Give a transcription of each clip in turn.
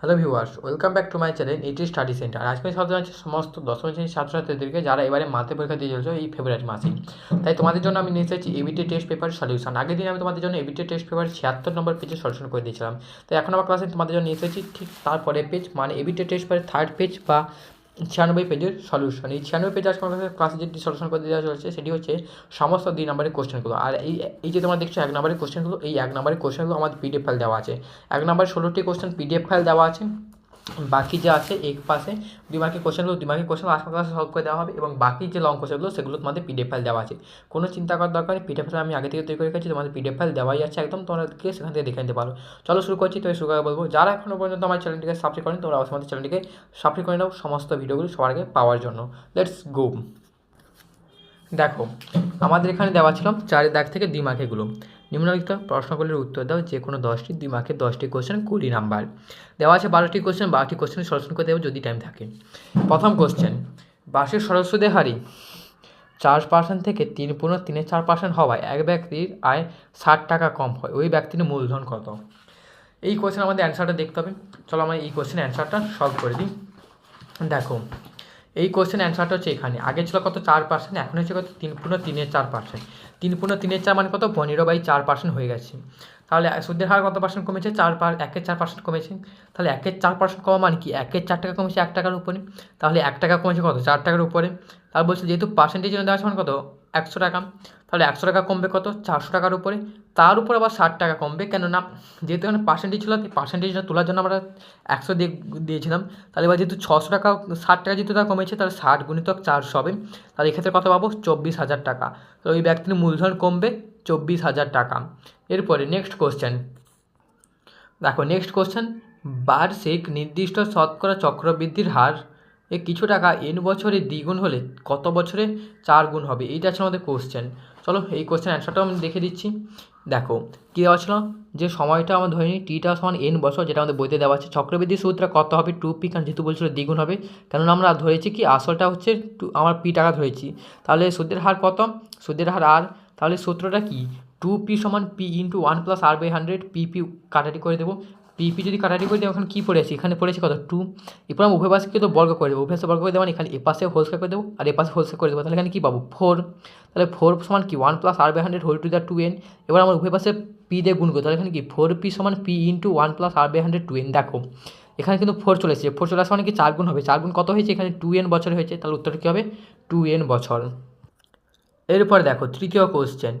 Hello viewers, welcome back to my channel ET study centre. আজকে সাথে জানাচ্ছি সমস্ত দশম শ্রেণির ছাত্রছাত্রীদেরকে, যারা এবারে মাধ্যমিক পরীক্ষা দিয়ে চলছে, এই ফেব্রুয়ারি মাসে তাই তোমাদের জন্য আমি নিয়ে এসেছি এবিটি টেস্ট পেপার সলিউশন আগের দিন আমি তোমাদের জন্য এবিটি টেস্ট পেপার ছিয়াত্তর নম্বর পেজে সলিউশন করে দিয়েছিলাম। তাই এখন আমার ক্লাসে তোমাদের জন্য নিয়ে এসেছি, ঠিক তারপরে পেজ মানে এবিটি টেস্ট পেপারের থার্ড পেজ বা ছিয়ানব্বই পেজের সলিউশন এই ছিয়ানব্বই পেজ আজকে আমার ক্লাসে যেটি সলিউশন করে দেওয়া চলছে, সেটি হচ্ছে সমস্ত দুই নম্বরের কোশ্চেনগুলো আর এই এই যে তোমরা দেখছ এক নম্বরের কোশ্চেনগুলো এই এক নম্বরের কোশ্চেনগুলো আমাদের পিডিএফ ফাইল দেওয়া আছে। এক নম্বরের ষোলোটি কোশ্চেন পিডিএফ ফাইল দেওয়া আছে। বাকি যে আছে, এক পাশে দুই মার্কের কোশ্চেনগুলো দুই মার্কের কোশ্চেন আসার ক্লাসে সলভ করে দেওয়া হবে এবং বাকি যে লং কোশ্চেনগুলো সেগুলো তোমাদের পিডিএফ ফাইল দেওয়া আছে। কোনো চিন্তা করার দরকার নেই পিডিএফ ফাইল আমি আগে থেকে তৈরি করে রেখেছি, তোমাদের পিডিএফ ফাইল দেওয়াই আছে একদম, তোমাদেরকে সেখান থেকে দেখে নিতে পারো। চলো শুরু করছি, তো শুরু করে বলব, যারা এখনও পর্যন্ত আমার চ্যানেলটিকে সাবস্ক্রাইব করেন, তোমরা অবশ্যই আমাদের চ্যানেলটিকে সাবস্ক্রাইব করে নাও, সমস্ত ভিডিওগুলো সবার আগে পাওয়ার জন্য। লেটস গো দেখো, আমাদের এখানে দেওয়া ছিল চারের দাগ থেকে দুই মার্কেগুলো নিম্নলিখিত প্রশ্নগুলির উত্তর দাও, যে কোনো দশটি, দুই মার্কের দশটি কোশ্চেন কুড়ি নাম্বার। দেওয়া আছে বারোটি কোশ্চেন বারোটি কোশ্চেন সলিউশন করে দেবো যদি টাইম থাকে। প্রথম কোশ্চেন বার্ষিক সদস্যদের হারি চার পার্সেন্ট থেকে তিন পনেরো তিনের চার পার্সেন্ট হওয়ায় এক ব্যক্তির আয় ষাট টাকা কম হয়। ওই ব্যক্তির মূলধন কত? এই কোশ্চেন আমাদের অ্যান্সারটা দেখতে হবে। চলো আমরা এই কোশ্চেন অ্যান্সারটা সলভ করে দিই। দেখো, এই কোশ্চেন অ্যান্সারটা হচ্ছে এখানে। আগে ছিল কত? চার পার্সেন্ট এখন হচ্ছে কত? তিন পনেরো তিনের চার পার্সেন্ট তিন পনেরো তিনের চার মানে কত? পনেরো বাই চার পার্সেন্ট হয়ে গেছে। তাহলে সুদের হার কত পার্সেন্ট কমেছে? চার পার একের চার পার্সেন্ট কমেছে। তাহলে একের চার পার্সেন্ট কমা মানে কি? একের চার টাকা কমেছে এক টাকার উপরে। তাহলে এক টাকা কমেছে কত? চার টাকার উপরে। তার বলছে যেহেতু পার্সেন্টেজ দেওয়া আছে মানে কত? একশো টাকা। তাহলে একশো টাকা কমবে কত? চারশো টাকার উপরে। তার উপর আবার ষাট টাকা কমবে। কেননা যেহেতু এখানে পার্সেন্টেজ ছিল পার্সেন্টেজটা তোলার জন্য আমরা একশো দিয়ে দিয়েছিলাম। তাহলে এবার যেহেতু ছশো টাকা, ষাট টাকা যেহেতু তার কমেছে, তাহলে ষাট গুণিতক চারশো হবে। তাহলে এক্ষেত্রে কত পাবো চব্বিশ হাজার টাকা। তো ওই ব্যক্তির মূলধন কমবে চব্বিশ হাজার টাকা। এরপরে নেক্সট কোশ্চেন দেখো নেক্সট কোশ্চেন বার্ষিক নির্দিষ্ট শতকরা চক্রবৃদ্ধির হার এ কিছু টাকা এন বছরে দ্বিগুণ হলে কত বছরে চার গুণ হবে? এইটা আছে আমাদের কোশ্চেন চলো এই কোশ্চেন অ্যান্সারটাও আমি দেখে দিচ্ছি। দেখো, কী দেওয়া ছিল? যে সময়টা আমরা ধরে নিই টিটা সমান এন বছর, যেটা আমাদের বইতে দেওয়া আছে। চক্রবৃদ্ধি সূত্রটা কত হবে? টু পি কারণ যেহেতু বলছিল দ্বিগুণ হবে। কেননা আমরা ধরেছি কি, আসলটা হচ্ছে টু আমার পি টাকা ধরেছি। তাহলে সুদের হার কত? সুদের হার আর তাহলে সূত্রটা কি? টু পি সমান P into one plus R by hundred P P কাটাটি করে দেবো। পিপি যদি কাটাটি করে দেবো এখন কী পড়েছি এখানে পড়েছি কত? টু এরপর আমি উভয় পাশকে তো বর্গ করে দেবো। উভয় বর্গ করে দেবো মানে এখানে এ পাশে হোল স্কোয়ার করে দেবো আর এ পাশে হোল স্কোয়ার করে দেবো। তাহলে এখানে কী পাবো? ফোর তাহলে ফোর সমান কি? One plus R by hundred whole to the two N এবার আমার উভয় পাশে পি দিয়ে গুণ করতে তাহলে এখানে কি? ফোর পি সমান P into one plus R by hundred two N দেখো, এখানে কিন্তু ফোর চলে এসেছে। ফোর চলে আসা মানে কি? চার গুণ হবে। চার গুণ কত হয়েছে? এখানে টু এন বছর হয়েছে। তাহলে উত্তরটা কী হবে? টু এন বছর। এরপর দেখো, তৃতীয় question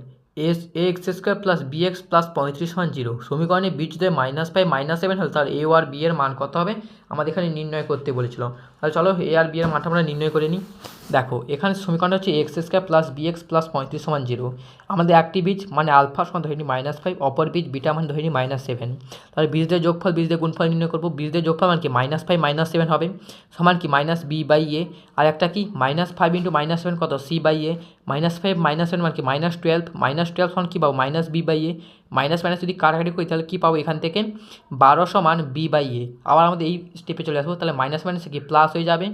S, A X square plus B X plus পঁয়ত্রিশ সমান জিরো। সমীকরণে বি যদি মাইনাস ফাইভ মাইনাস সেভেন হলে তাহলে এ আর বি এর মান কত হবে? আমাদের এখানে নির্ণয় করতে বলেছিল তাহলে চলো এ আর বি এর মানটা আমরা নির্ণয় করে নিই। দেখো, এখানে সমীকরণটা হচ্ছে X square plus B X plus পঁয়ত্রিশ সমান জিরো আমাদের একটি বীজ মানে আলফা সমান ধরে নিই মাইনাস ফাইভ অপর বীজ বিটা মান ধরে নিই মাইনাস সেভেন তাহলে বীজদের যোগফল, বীজদের গুণফল নির্ণয় করব। বীজদের যোগফল মানে কি? মাইনাস ফাইভ মাইনাস সেভেন হবে। সমান কি? মাইনাস বি বাই এ আর একটা কি? Minus five into minus seven কত? C by A minus five minus seven মানে কি? মাইনাস টুয়েলভ মাইনাস টুয়েলভ সমান কী পাবো? Minus B by A minus minus যদি কাটাকাটি করি, তাহলে কী পাবো এখান থেকে? বারো সমান বি বাই এ আবার আমাদের এই স্টেপে চলে আসব, তাহলে মাইনাস মাইনাসে কি প্লাস হয়ে যাবে?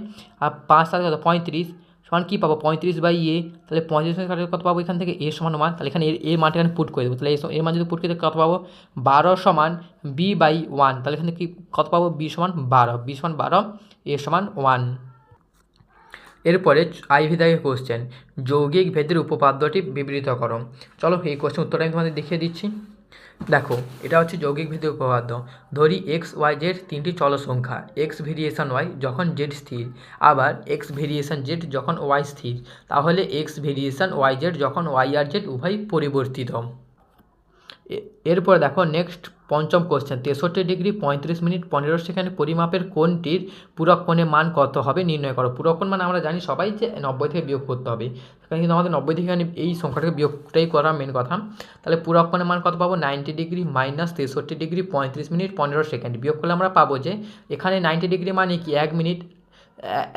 আর পাঁচ সাথে কত? পঁয়ত্রিশ। সমান কী পাবো? পঁয়ত্রিশ বাই এ তাহলে পঁয়ত্রিশ কাটাকাটি কত পাবো এখান থেকে? এ সমান মান তাহলে এখানে এর এর মানটা এখানে পুট করে দেবো। তাহলে এর মান যদি পুট করে কত পাবো? বারো সমান বি বাই ওয়ান তাহলে এখানে কি, কত পাবো? বি সমান বারো। বি সমান বারো এ সমান ওয়ান এরপরে আইভি থেকে কোশ্চেন যৌগিক ভেদের উপপাদ্যটি বিবৃত করো। চলো এই কোশ্চেন উত্তরটা আমি তোমাদের দেখিয়ে দিচ্ছি। দেখো, এটা হচ্ছে যৌগিক ভেদের উপপাদ্য। ধরি এক্স ওয়াই জেড তিনটি চল সংখ্যা এক্স ভেরিয়েশন ওয়াই যখন জেড স্থির, আবার এক্স ভেরিয়েশন জেড যখন ওয়াই স্থির, তাহলে এক্স ভেরিয়েশন ওয়াই জেড যখন ওয়াই আর জেড উভয় পরিবর্তিত। এরপর দেখো নেক্সট পঞ্চম কোশ্চেন তেষট্টি ডিগ্রি পঁয়ত্রিশ মিনিট পনেরো সেকেন্ড পরিমাপের কোণটির পূরক কোণের মান কত হবে নির্ণয় করো। পূরক কোণ মানে আমরা জানি সবাই যে নব্বই থেকে বিয়োগ করতে হবে। সেখানে কিন্তু আমাদের নব্বই থেকে এই সংখ্যাটাকে বিয়োগটাই করা মেন কথা। তাহলে পূরক কোণের মান কত পাবো? নাইনটি ডিগ্রি মাইনাস তেষট্টি ডিগ্রি পঁয়ত্রিশ মিনিট পনেরো সেকেন্ড। বিয়োগ করলে আমরা পাবো যে, এখানে নাইনটি ডিগ্রি মানে কি? এক মিনিট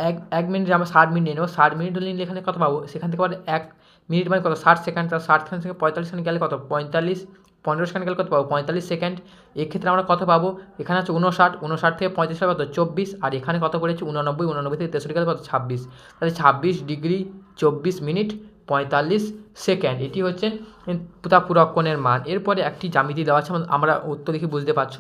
এক এক মিনিট আমরা ষাট মিনিট নেব। ষাট মিনিট নিলে এখানে কত পাবো? সেখান থেকে আবার এক মিনিট মানে কত? ষাট সেকেন্ড তার ষাট সেকেন্ড থেকে পঁয়তাল্লিশ সেকেন্ড গেলে কত? পঁয়তাল্লিশ সেকেন্ড গেলে কত পাবো? পঁয়তাল্লিশ সেকেন্ড। এক্ষেত্রে আমরা কত পাবো? এখানে হচ্ছে উনষাট উনষাট থেকে পঁয়ত্রিশ কত? চব্বিশ। আর এখানে কত করেছে? উননব্বই উননব্বই থেকে তেষট্টি গেলে কত? ছাব্বিশ। তাহলে ছাব্বিশ ডিগ্রি চব্বিশ মিনিট পঁয়তাল্লিশ। সেকেন্ড, এটি হচ্ছে তার পুরক্ষণের মান। এরপরে একটি জ্যামিতি দেওয়া আছে, আমরা- উত্তর দেখে বুঝতে পারছ।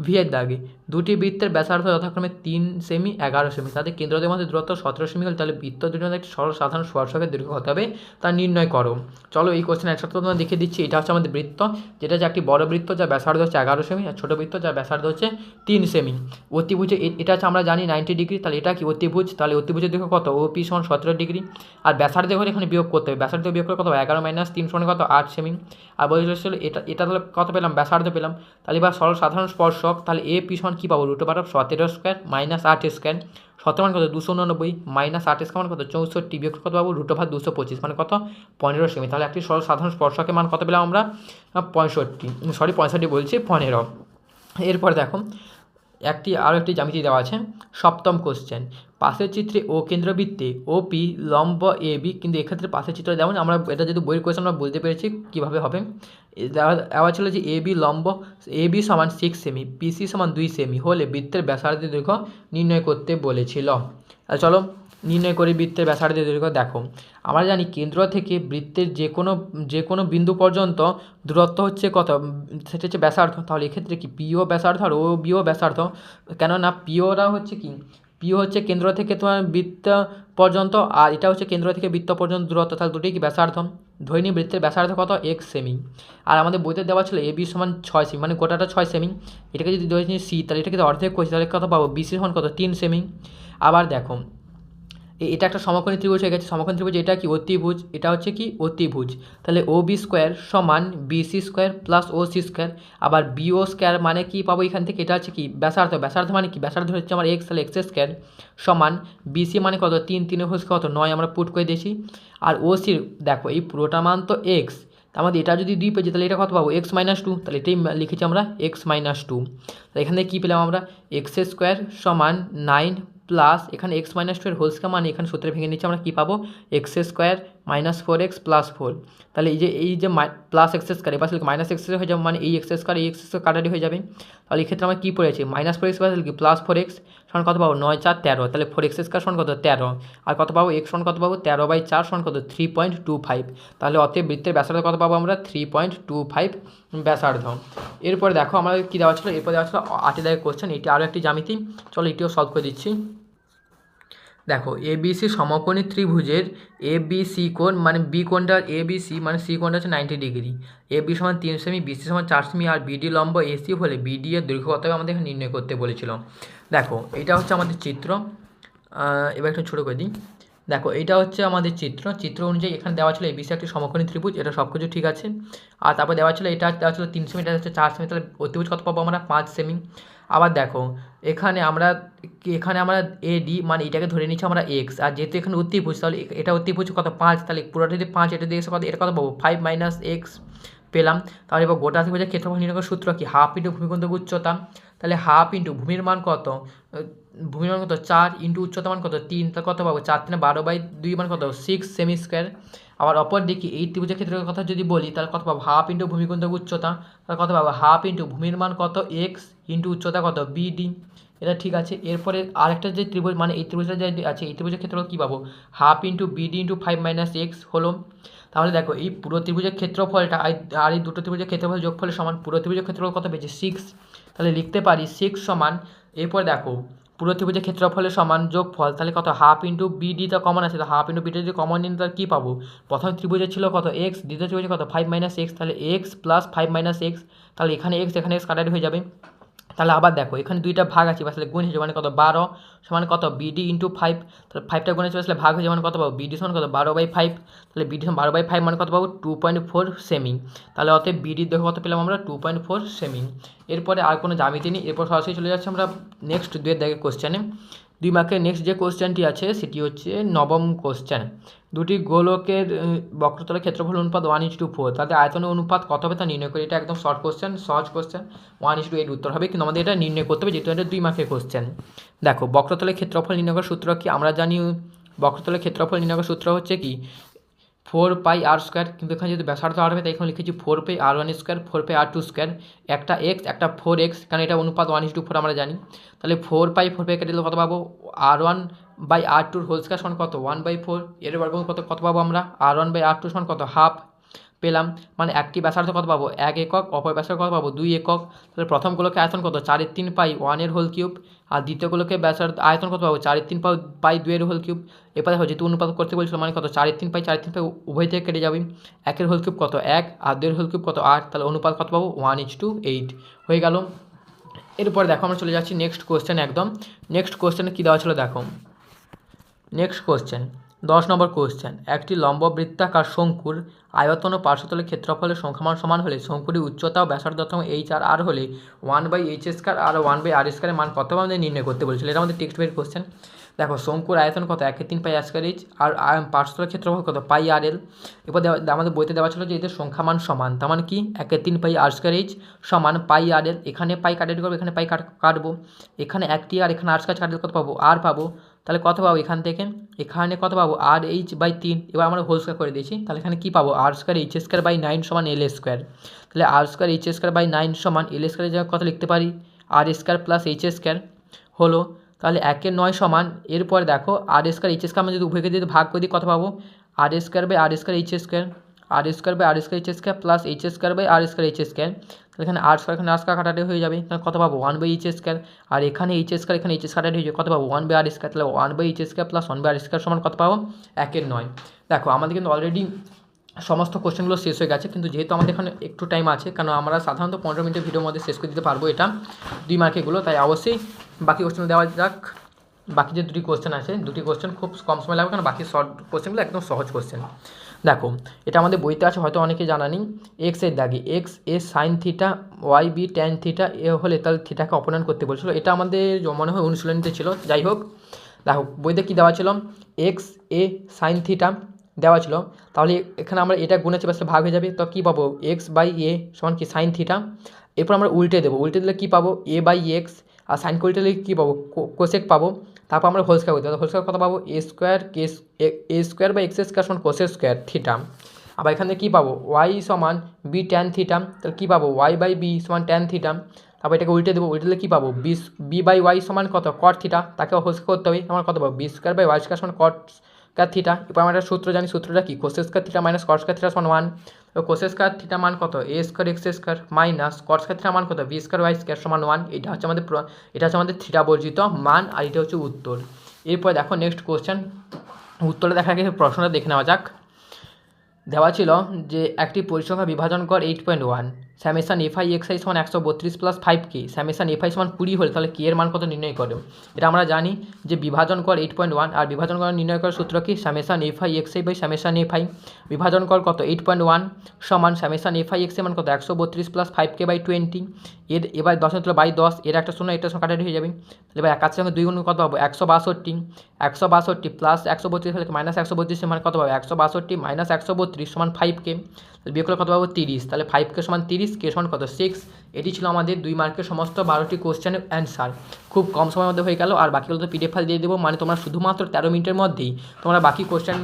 ভি এর দাগে, দুটি বৃত্তের ব্যাসার্ধ যথাক্রমে তিন সেমি এগারো সেমি তাদের কেন্দ্রদের মধ্যে দূরত্ব সতেরো সেমি হলে তাহলে বৃত্ত দুটির মধ্যে একটি সরল সাধারণ স্পর্শকের দৈর্ঘ্য হতে হবে। তা নির্ণয় করো। চলো এই কোশ্চেন একসাথে তোমাদের দেখিয়ে দিচ্ছি। এটা হচ্ছে আমাদের বৃত্ত, যেটা হচ্ছে একটি বড় বৃত্ত যা ব্যাসার্ধ হচ্ছে এগারো সেমি আর ছোটো বৃত্ত যা ব্যাসার্ধ হচ্ছে তিন সেমি অতিভুজে এটা হচ্ছে আমরা জানি নাইনটি ডিগ্রি তাহলে এটা কি অতিভুজ? তাহলে অতিভুজের দেখো কত? ও পি সমান সতেরো ডিগ্রি আর ব্যাসার্ধ হলে এখানে বিয়োগ করতে হবে। ব্যাসার্ধ বিয়োগ করে কত? হবে? এগারো মাইনাস তিন সমান কত? আট সেমি আর বলেছিল এটা এটা তাহলে কত পেলাম? ব্যাসার্ধ পেলাম। তাহলে এবার সরল সাধারণ স্পর্শক, তাহলে এ পি সমান কী পাবো? রুটো ওভার সতেরো স্কোয়ার মাইনাস আট স্কোয়ার সতেরো মান কত? দুশো উননব্বই মাইনাস আট স্কোয়ার মান কত? চৌষট্টি। বিয়োগ কত পাবো? রুটো ওভার দুশো পঁচিশ মানে কত? পনেরো সেমি তাহলে একটি সরল সাধারণ স্পর্শকের মান কত পেলাম আমরা? পঁয়ষট্টি। সরি পঁয়ষট্টি বলছি, পনেরো। এরপর দেখো, একটি আরও একটি জ্যামিতি দেওয়া আছে। সপ্তম কোশ্চেন পাশের চিত্রে ও কেন্দ্রবৃত্তে ও পি লম্ব এ বি কিন্তু এক্ষেত্রে পাশের চিত্র যেমন আমরা এটা যদি বইয়ের কোশ্চেন আমরা বুঝতে পেরেছি কীভাবে হবে। দেওয়া ছিল যে এ বি লম্ব এ বি সমান সিক্স সেমি পিসি সমান দুই সেমি হলে বৃত্তের ব্যাসার্ধের দৈর্ঘ্য নির্ণয় করতে বলেছিল। চলো, নির্ণয় করি বৃত্তের ব্যাসার্ধের দৈর্ঘ্য, দেখো। আমরা জানি কেন্দ্র থেকে বৃত্তের যে কোনো যে কোনো বিন্দু পর্যন্ত দূরত্ব হচ্ছে কত? সেটা হচ্ছে ব্যাসার্ধ। তাহলে এক্ষেত্রে কি পিও ব্যাসার্ধ আর ও বিও ব্যাসার্ধ? কেননা পিওরা হচ্ছে কি? পিও হচ্ছে কেন্দ্র থেকে তোমার বৃত্ত পর্যন্ত, আর এটা হচ্ছে কেন্দ্র থেকে বৃত্ত পর্যন্ত দূরত্ব, তাহলে দুটোই কি ব্যাসার্ধ ধৈনী বৃত্তের ব্যাসার্ধ কত? এক সেমি আর আমাদের বইতে দেওয়া ছিল এ বি সমান ছয় সেমি মানে গোটাটা ছয় সেমি এটাকে যদি ধরে নিই সি তাহলে এটাকে অর্ধেক করছি, তাহলে কত পাবো? বিসি সমান কত? তিন সেমি আবার দেখো এটা একটা সমকোণী ত্রিভুজ হয়ে গেছে। সমকোণী ত্রিভুজ এটা কি? অতিভুজ। এটা হচ্ছে কি? অতিভুজ। তাহলে ও বি স্কোয়ার সমান BC square plus O C square আবার বিও স্কোয়ার মানে কি পাবো এখান থেকে? এটা হচ্ছে কি? ব্যাসার্ধ। ব্যাসার্ধ মানে কি? ব্যাসার্ধ হচ্ছে আমার এক্স তাহলে এক্স স্কোয়ার সমান বিসি মানে কত? তিন তিনের হোস কত? নয় আমরা পুট করে দিয়েছি। আর ও সির দেখো, এই পুরোটা মান তো এক্স আমাদের এটা যদি দুই পেয়েছি তাহলে এটা কত পাবো? এক্স মাইনাস টু তাহলে এটাই লিখেছি আমরা এক্স মাইনাস টু তাহলে এখান কী পেলাম আমরা? এক্স স্কোয়ার সমান নাইন প্লাস এখানে এক্স মাইনাস টু এর হোল মানে এখানে সূত্রে ভেঙে নিচ্ছে, আমরা কী পাবো? X square minus four X plus four তাহলে এই যে এই যে প্লাস এক্স স্কোয়ার এবার মাইনাস এক্স হয়ে যাবে মানে এই এক্স স্কোয়ার এই এক্স স্কোয়ার কাটারি হয়ে যাবে। তাহলে এক্ষেত্রে আমরা কী পড়েছি? মাইনাস ফোর এক্স কি? প্লাস ফোর এক্স সমান কত পাবো? নয়, চার, তেরো। তাহলে ফোর এক্স স্কোয়ার সমান কত? তেরো। আর কত পাবো? এক্স সমান কত পাবো? তেরো বাই চার সমান কত? থ্রি পয়েন্ট টু ফাইভ তাহলে অতএব বৃত্তের ব্যাসার্ধ কত পাবো আমরা? থ্রি পয়েন্ট টু ফাইভ ব্যাসার্ধ। এরপরে দেখো আমাদের কী দেওয়া ছিল? এরপর দেওয়া ছিল আটে দাগের কোশ্চেন এটি আরও একটি জ্যামিতি। চলো এটিও সলভ করে দিচ্ছি। দেখো এবিসি সমকোণী ত্রিভুজের এ বি সি কোণ মানে বি কোণটা এ বি সি মানে সি কোণটা হচ্ছে নাইনটি ডিগ্রি এ বি সমান তিন সেমি বিসি সমান চার সেমি, আর বিডি লম্ব এসি হলে বিডি এর দৈর্ঘ্য কত আমাদের এখানে নির্ণয় করতে বলেছিল। দেখো, এটা হচ্ছে আমাদের চিত্র। এবার একটু ছোটো করে দিই। দেখো, এটা হচ্ছে আমাদের চিত্র। চিত্র অনুযায়ী এখানে দেওয়া ছিল এবিসি একটি সমকোণী ত্রিভুজ, এটা সব কিছু ঠিক আছে। আর তারপর দেওয়া ছিল, এটা দেওয়া ছিল তিন সেমি এটা হচ্ছে চার সেমি তাহলে অতিভুজ কত পাবো আমরা? পাঁচ সেমি আবার দেখো, এখানে আমরা এখানে আমরা এ ডি মানে এটাকে ধরে নিচ্ছি আমরা এক্স আর যেহেতু এখানে অতিভুজ, তাহলে এটা অতিভুজ কত? পাঁচ, তাহলে পুরোটা যদি পাঁচ এটা দিয়ে কত? এটা কত পাবো? ফাইভ মাইনাস এক্স পেলাম। তাহলে এবার গোটা ত্রিভুজের ক্ষেত্রফল নির্ণয় সূত্র কি? হাফ ইন্টু ভূমিকন্দ উচ্চতা। তাহলে হাফ ইন্টু ভূমির মান কত? ভূমির মান কত? চার ইন্টু উচ্চতা মান কত? তিন। তাহলে কত পাবো? চার তিনে বারো বাই দুই মান কত? সিক্স সেমি স্কোয়ার আবার অপর দিকে এই ত্রিভুজের ক্ষেত্রের কথা যদি বলি, তাহলে কত পাবো? হাফ ইন্টু ভূমিকন্দ উচ্চতা। তাহলে কত পাবো? হাফ ইন্টু ভূমির মান কত? এক্স ইন্টু উচ্চতা কত? বিডি এটা ঠিক আছে। এরপরে আরেকটা যে ত্রিভুজ মানে এই ত্রিভুজটা যে আছে, এই ত্রিভুজের ক্ষেত্রে কী পাবো? Half into BD into five minus X হলো। তাহলে দেখো, এই পুরো ত্রিভুজের ক্ষেত্রফলটা, আর- এই দুটো ত্রিভুজের ক্ষেত্রফল যোগফলের সমান পুরো ত্রিভুজের ক্ষেত্রফল কত পেয়েছে? সিক্স তাহলে লিখতে পারি সিক্স সমান, এরপর দেখো, পুরো ত্রিভুজের ক্ষেত্রফলের সমান যোগফল, তাহলে কত? হাফ ইন্টু বিডি তো কমন আছে, তো হাফ ইন্টু বিডি যদি কমন নিন তাহলে কী পাবো? প্রথম ত্রিভুজে ছিল কত? এক্স দ্বিতীয় ত্রিভুজে কত? ফাইভ মাইনাস এক্স তাহলে X plus five minus X তাহলে এখানে এক্স এখানে এক্স কাটারি হয়ে যাবে। তাহলে আবার দেখো, এখানে দুইটা ভাগ আছে আসলে গুণ হিসেবে মানে কত বারো সমান কত? বিডি ইন্টু ফাইভ তাহলে ফাইভটা গুণ হিসেবে আসলে ভাগ হয়ে মানে কত পাবো? বিডি সমান কত? বারো বাই ফাইভ তাহলে বিডি সমান বারো বাই ফাইভ মানে কত পাবো? টু পয়েন্ট ফোর সেমি তাহলে অতএব বিডি দেখো কত পেলাম আমরা? টু পয়েন্ট ফোর সেমি এরপরে আর কোনো জামিতে নেই, এরপর সরাসরি চলে যাচ্ছে আমরা নেক্সট দুয়ের দেখে কোশ্চেনে দুই মার্কের নেক্সট যে কোশ্চেনটি আছে, সেটি হচ্ছে নবম কোশ্চেন দুটি গোলকের বক্রতলের ক্ষেত্রফল অনুপাত ওয়ান ইস টু ফোর তাদের আয়তনের অনুপাত কত হবে তা নির্ণয় করে। এটা একদম শর্ট কোশ্চেন সহজ question one is two eight উত্তর হবে, কিন্তু আমাদের এটা নির্ণয় করতে হবে, যেহেতু এটা দুই মার্কের কোশ্চেন দেখো, বক্রতলের ক্ষেত্রফল নির্ণয় করার সূত্র কি? আমরা জানি, বক্রতলের ক্ষেত্রফল নির্ণয় সূত্র হচ্ছে কি? ফোর পাই আর স্কোয়ার, কিন্তু এখানে যদি ব্যাসার্ধ আর হবে তাই এখানে লিখেছি four pi R one square, four pi R two square, একটা এক্স, একটা ফোর এক্স, কারণ এটা অনুপাত ওয়ান ইস টু ফোর আমরা জানি। তাহলে ফোর পাই ফোর পাই কেটে দিলে কত পাবো? আর ওয়ান বাই আর টুর হোল স্কোয়ার সমান কত? ওয়ান বাই ফোর এর বর্গমূল কত কত পাবো আমরা? R one by R two সমান কত? হাফ পেলাম। মানে একটি ব্যাসার্ধ কত পাবো? এক একক, অপর ব্যাসার্ধ কত পাবো? দুই একক। তাহলে প্রথমগুলোকে আয়তন কত? চারের তিন পাই ওয়ানের হোল কিউব আর দ্বিতীয়গুলোকে ব্যাসার্ধ আয়তন কত পাবো? চারের তিন পাই পাই দুইয়ের হোল কিউব এরপরে যেহেতু অনুপাত করতে বলছিল মানে কত? চারের তিন পাই, চারের তিন পাই উভয় থেকে কেটে যাবে। একের হোল কিউব কত? এক। আর দুইয়ের হোল কিউব কত? আট। তাহলে অনুপাত কত পাবো? ওয়ান ইচ টু এইট হয়ে গেল। এরপর দেখো, আমরা চলে যাচ্ছি নেক্সট কোশ্চেন একদম। নেক্সট কোশ্চেনে কী দেওয়া ছিল? দেখো। নেক্সট কোশ্চেন দশ নম্বর কোশ্চেন একটি লম্ব বৃত্তাকার শঙ্কুর আয়তন ও পার্শ্বতলের ক্ষেত্রফলের সংখ্যামান সমান হলে শঙ্কুটির উচ্চতা ও ব্যাসার্ধতম এইচ আর আর হলে ওয়ান বাই এইচ স্কোয়ার আর ওয়ান বাই আর স্কোয়ারের মান কত আমাদের নির্ণয় করতে বলেছিল? এটা আমাদের টেক্সট বইয়ের কোশ্চেন দেখো, শঙ্কুর আয়তন কত? একে তিন পাই স্কোয়ার এইচ আর পার্শ্বতলের ক্ষেত্রফল কত? পাই আর এল এরপর আমাদের বইতে দেওয়া ছিল যে এদের সংখ্যামান সমান। তার মানে কি? একের তিন পাই আর স্কোয়ার এইচ সমান পাই আর এল এখানে পাই কাটাটি করব, এখানে পাই কাট কাটবো এখানে একটি আর, এখানে আর স্কোয়ার কাটলে কত পাবো? আর পাবো। তাহলে কত পাবো এখান থেকে? এখানে কত পাবো? আর এইচ বাই তিন। এবার আমরা হোল স্কোয়ার করে দিয়েছি। তাহলে এখানে কী পাবো? R square H square by nine সমান এল স্কোয়ার তাহলে R square H square by nine সমান এল স্কোয়ারের জায়গায় কত লিখতে পারি? R square plus H square হলো। তাহলে একের নয় সমান, এরপর দেখো আর স্কোয়ার এইচ স্কোয়ার আমরা যদি উভয়কে দিয়ে ভাগ করে দিই, কত পাবো? R square by R square H square R square by R square H square plus H square by R square H square তাহলে এখানে আর স্কোয়ার এখানে আর স্কোয়ার কাটাতে হয়ে যাবে। তাহলে কত পাবো? ওয়ান বাই এইচ স্কোয়ার আর এখানে এইচ স্কোয়ার এখানে এইচ কাটাতে হয়ে যাবে। কত পাবো? ওয়ান বাই আর স্কোয়ার তাহলে one by H square plus one by R square সমান কত পাবো? একের নয়। দেখো, আমাদের কিন্তু অলরেডি সমস্ত কোশ্চেনগুলো শেষ হয়ে গেছে। কিন্তু যেহেতু আমাদের এখানে একটু টাইম আছে কারণ আমরা সাধারণত পনেরো মিনিটের ভিডিওর মধ্যে শেষ করে দিতে পারব এটা, দুই মার্কেগুলো তাই অবশ্যই বাকি কোশ্চেন দেওয়া যাক। বাকি যে দুটি কোশ্চেন আছে, দুটি কোশ্চেন খুব কম সময় লাগবে, কারণ বাকি শর্ট কোশ্চেনগুলো একদম সহজ কোশ্চেন দেখো, এটা আমাদের বইতে আছে, হয়তো অনেকে জানা নেই। এক্সের দাগে X A sine theta Y B tan theta A হলে তাহলে থিটাকে অপনয়ন করতে বলছিল। এটা আমাদের মনে হয় অনুশীলনীতে ছিল। যাই হোক, দেখো, বইতে কী দেওয়া ছিল? এক্স এ সাইন থিটা দেওয়া ছিল। তাহলে এখানে আমরা এটা গুণেছে বাসলে ভাগ হয়ে যাবে। তো কী পাবো? এক্স বাই এ সমান কি? সাইন থিটা এরপর আমরা উল্টে দেবো। উল্টে দিলে কী পাবো? এ বাই এক্স আর সাইন উল্টে দিলে কী পাবো? কোসেক পাবো। তারপর আমরা হোল স্কোয়ার করতে হবে হোল স্কোয়ার কত পাবো? এ স্কোয়ার কে এ স্কোয়ার বা এক্স স্কোয়ার সমান কোসের স্কোয়ার থিটা আবার এখানে কী পাবো? ওয়াই সমান বি ট্যান থিটা তাহলে কী পাবো? ওয়াই বাই বি সমান ট্যান থিটাম তারপর এটাকে উল্টে দেবো। উল্টে দিলে কী পাবো? বি বি বাই ওয়াই সমান কত? কট থিটা তাকে হোল স্কোয়ার করতে হবে। আমার কত পাবো? B square by Y square সমান কট স্কোয়ার থিটা এরপর আমরা একটা সূত্র জানি সূত্রটা কি? Cosec square theta minus cot square theta সমান ওয়ান তো কোসেস স্কোয়ার থিটা মান কত? A square X square minus cot square theta মান কত? বি স্কোয়ার ওয়াই স্কোয়ার সমান ওয়ান এটা হচ্ছে আমাদের এটা হচ্ছে আমাদের থিটা বর্জিত মান আর এটা হচ্ছে উত্তর। এরপর দেখো নেক্সট কোশ্চেন উত্তরে দেখা গেছে প্রশ্নটা দেখে নেওয়া যাক। দেওয়া ছিল যে একটি পরিসংখ্যা বিভাজন কর eight point one summation FI X I সমান একশো বত্রিশ plus five K summation FI সমান কুড়ি হলে তাহলে কে এর মান কত নির্ণয় করে? এটা আমরা জানি যে বিভাজন কর এইট পয়েন্ট ওয়ান আর বিভাজন কর নির্ণয় করার সূত্র কি? Summation FI X I by summation FI বিভাজন কর কত? এইট পয়েন্ট ওয়ান সমান স্যামেসান এফআই এক্স মান কত? একশো বত্রিশ plus five K by twenty এর, এবার দশ তুলো বাই দশ, এর একটা শূন্য এটা কাটাটি হয়ে যাবে। তাহলে এবার একার সঙ্গে দুই গুণ কত পাবো? একশো বাষট্টি। একশো বাষট্টি প্লাস একশো বত্রিশ হলে মাইনাস একশো বত্রিশ মানে কত পাবো? একশো বাষট্টি মাইনাস একশো বত্রিশ সমান ফাইভ কে বিয়োগ করলে কত পাবো? তিরিশ। তাহলে ফাইভ কে সমান তিরিশ কে সমান কত? সিক্স। এটি ছিল আমাদের দুই মার্কের সমস্ত বারোটি কোশ্চেনের অ্যান্সার খুব কম সময়ের মধ্যে হয়ে গেল, আর বাকিগুলো তো পিডিএফ ফাইল দিয়ে দেবো। মানে তোমরা শুধুমাত্র তেরো মিনিটের মধ্যেই, তোমরা বাকি কোশ্চেন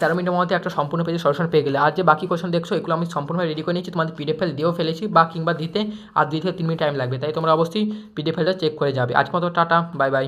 তেরো মিনিটের মধ্যে একটা সম্পূর্ণ পেজে সলিউশন পেয়ে গেলে। আর যে বাকি কোশ্চেন দেখছ, এগুলো আমি সম্পূর্ণভাবে রেডি করে নিয়েছি। তোমাদের পিডিএফ ফাইল দিয়েও ফেলেছি, বা কিংবা দিতে, আর থেকে তিন মিনিট টাইম লাগবে। তাই তোমরা অবশ্যই পিডিএফ ফাইলটা চেক করে যাবে। আজ মতো টাটা বাই বাই